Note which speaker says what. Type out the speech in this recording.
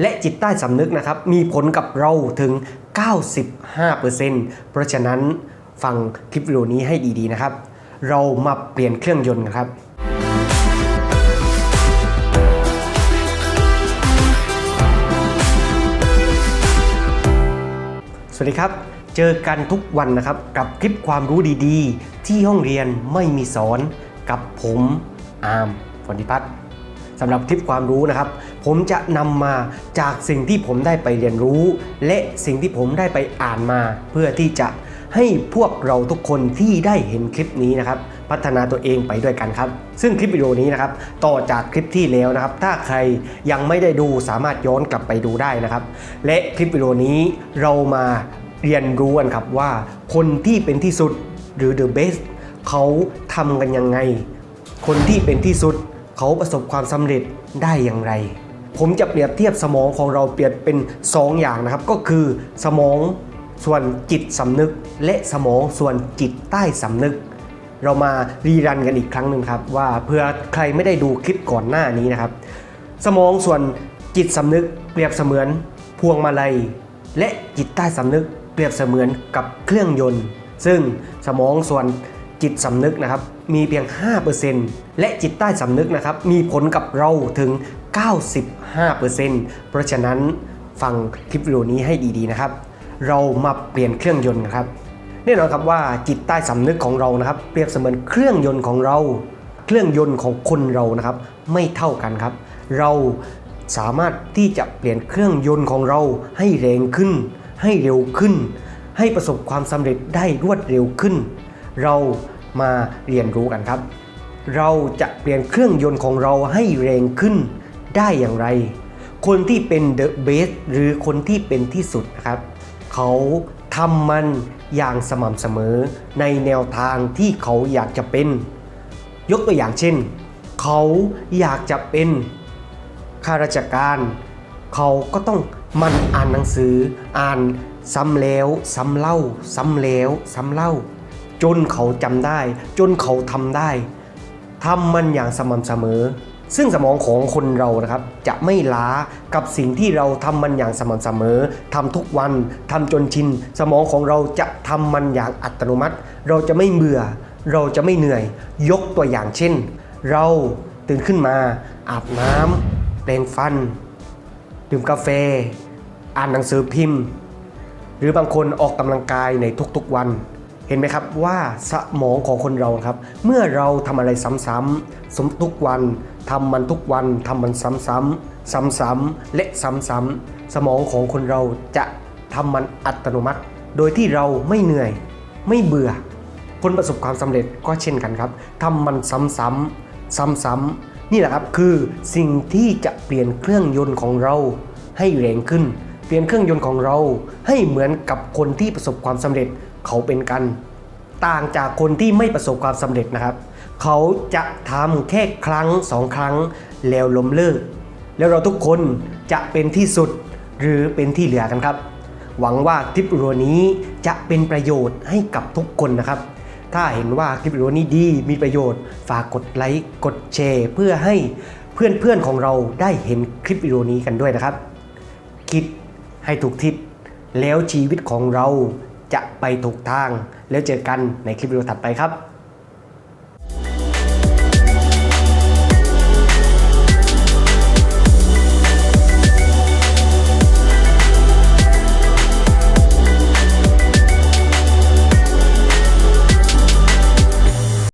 Speaker 1: และจิตใต้สำนึกนะครับ มีผลกับเราถึง 95%เพราะฉะนั้นฟังคลิปวิดีโอนี้ให้ดีๆนะครับ เรามาเปลี่ยนเครื่องยนต์นครับสวัสดีครับ เจอกันทุกวันนะครับ กับคลิปความรู้ดีๆ ที่ห้องเรียนไม่มีสอนกับผมอาร์มฝนธิพัฒน์สำหรับคลิปความรู้นะครับ ผมจะนำมาจากสิ่งที่ผมได้ไปเรียนรู้ และสิ่งที่ผมได้ไปอ่านมา เพื่อที่จะให้พวกเราทุกคนที่ได้เห็นคลิปนี้นะครับ พัฒนาตัวเองไปด้วยกันครับ ซึ่งคลิปวิดีโอนี้นะครับต่อจากคลิปที่แล้วนะครับ ถ้าใครยังไม่ได้ดูสามารถย้อนกลับไปดูได้นะครับ และคลิปวิดีโอนี้เรามาเรียนรู้กันครับว่าคนที่เป็นที่สุดหรือ the best เขาทำกันยังไง คนที่เป็นที่สุด เขาประสบความสำเร็จได้อย่างไร ผมจะเปรียบเทียบสมองของเราเปรียบเป็น 2 อย่างนะครับ ก็คือสมองส่วนจิตสำนึก และสมองส่วนจิตใต้สำนึก เรามารีรันกันอีกครั้งหนึ่งครับว่าเพื่อใครไม่ได้ดูคลิปก่อนหน้านี้นะครับ สมองส่วนจิตสำนึก เปรียบเสมือนพวงมาลัย และจิตใต้สำนึก เปรียบเสมือนกับเครื่องยนต์ ซึ่งสมองส่วนจิตสำนึกนะครับมีเพียง 5%และจิตใต้สำนึกนะครับมีผลกับเราถึง 95%เพราะฉะนั้นฟังคลิปวิดีโอนี้ให้ดีๆนะครับ เรามาเปลี่ยนเครื่องยนต์กันครับแน่นอนครับว่าจิตใต้สำนึกของเรานะครับ เปรียบเสมือนเครื่องยนต์ของเรา เครื่องยนต์ของคนเรานะครับ ไม่เท่ากันครับ เราสามารถที่จะเปลี่ยนเครื่องยนต์ของเราให้แรงขึ้น ให้เร็วขึ้น ให้ประสบความสำเร็จได้รวดเร็วขึ้น เรามาเรียนรู้กันครับ เราจะเปลี่ยนเครื่องยนต์ของเราให้แรงขึ้น ได้อย่างไร คนที่เป็นเดอะเบสหรือคนที่เป็นที่สุดนะครับ เขาทำมันอย่างสม่ำเสมอในแนวทางที่เขาอยากจะเป็น ยกตัวอย่างเช่น เขาอยากจะเป็นข้าราชการ เขาก็ต้องมันอ่านหนังสืออ่านซ้ำแล้วซ้ำเล่า ซ้ำแล้วซ้ำเล่า จนเขาจำได้ จนเขาทำได้ทำมันอย่างสม่ำเสมอ ซึ่งสมองของคนเรานะครับจะไม่ล้ากับสิ่งที่เราทำมันอย่างสม่ำเสมอทำทุกวันทำจนชิน สมองของเราจะทำมันอย่างอัตโนมัติ เราจะไม่เบื่อ เราจะไม่เหนื่อย ยกตัวอย่างเช่น เราตื่นขึ้นมา อาบน้ำแปรงฟัน ดื่มกาแฟ อ่านหนังสือพิมพ์ หรือบางคนออกกำลังกายในทุกๆวัน เห็นไหมครับว่าสมองของคนเราครับ เมื่อเราทำอะไรซ้ำๆสมทุกวันทำมันทุกวันทำมันซ้ำๆซ้ำๆและซ้ำๆสมองของคนเราจะทำมันอัตโนมัติ โดยที่เราไม่เหนื่อย ไม่เบื่อ คนประสบความสำเร็จก็เช่นกันครับทำมันซ้ำๆซ้ำๆนี่แหละครับคือสิ่งที่จะเปลี่ยนเครื่องยนต์ของเราให้แรงขึ้น เปลี่ยนเครื่องยนต์ของเราให้เหมือนกับคนที่ประสบความสำเร็จ เขาเป็นกัน ต่างจากคนที่ไม่ประสบความสำเร็จนะครับ เขาจะทำแค่ครั้งสองครั้งแล้วล้มเลิก แล้วเราทุกคนจะเป็นที่สุดหรือเป็นที่เหลือกันครับ หวังว่าคลิปวิดีโอนี้จะเป็นประโยชน์ให้กับทุกคนนะครับ ถ้าเห็นว่าคลิปวิดีโอนี้ดีมีประโยชน์ฝากกดไลค์กดแชร์เพื่อให้เพื่อนๆของเราได้เห็นคลิปวิดีโอนี้กันด้วยนะครับ คิดให้ถูกทิศแล้วชีวิตของเรา จะไปถูกทาง แล้วเจอกันในคลิปวิดีโอถัดไปครับ